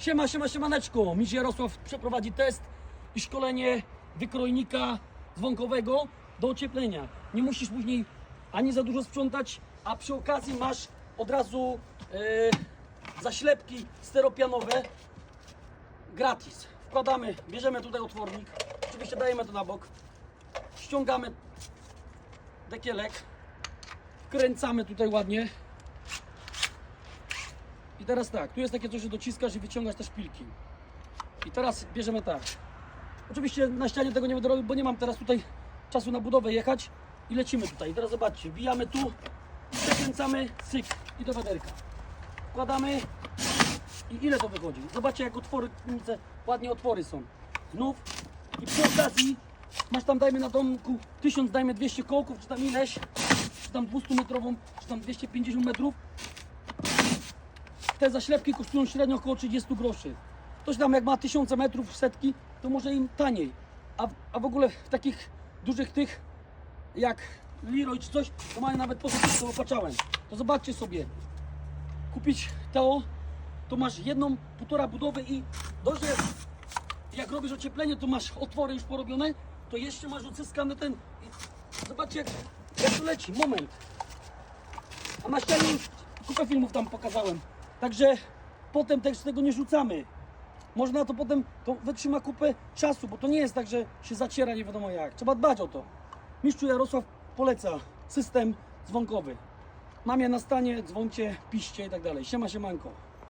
Siema, siema, siemaneczko. Miś Jarosław przeprowadzi test i szkolenie wykrojnika dzwonkowego do ocieplenia. Nie musisz później ani za dużo sprzątać, a przy okazji masz od razu e, zaślepki steropianowe gratis. Wkładamy, bierzemy tutaj otwornik, oczywiście dajemy to na bok, ściągamy dekielek, wkręcamy tutaj ładnie. Teraz tak, tu jest takie coś, że dociskasz i wyciągasz te szpilki. I teraz bierzemy tak. Oczywiście na ścianie tego nie będę robił, bo nie mam teraz tutaj czasu na budowę jechać. I lecimy tutaj. I teraz zobaczcie, wbijamy tu, przekręcamy, syk i do wiaderka. Wkładamy i ile to wychodzi? Zobaczcie jak otwory, ładnie otwory są. Znów i przy okazji masz tam dajmy na domku 1000, dajmy 200 kołków, czy tam ileś, czy tam 200 metrową, czy tam 250 metrów. Te zaślepki kosztują średnio około 30 groszy. Ktoś tam jak ma tysiące metrów, setki, to może im taniej. A, a w ogóle w takich dużych tych, jak Leroy czy coś, to mają nawet po to opaczałem. To zobaczcie sobie, kupić to, to masz jedną, półtora budowy i dość, że jak robisz ocieplenie, to masz otwory już porobione, to jeszcze masz odzyskane ten. Zobaczcie jak, jak to leci, moment. A na ścianie kupę filmów tam pokazałem. Także potem też tego nie rzucamy. Można to potem, to wytrzyma kupę czasu, bo to nie jest tak, że się zaciera nie wiadomo jak. Trzeba dbać o to. Mistrzu Jarosław poleca system dzwonkowy. Mam je na stanie, dzwoncie, piszcie i tak dalej. Siema, siemanko.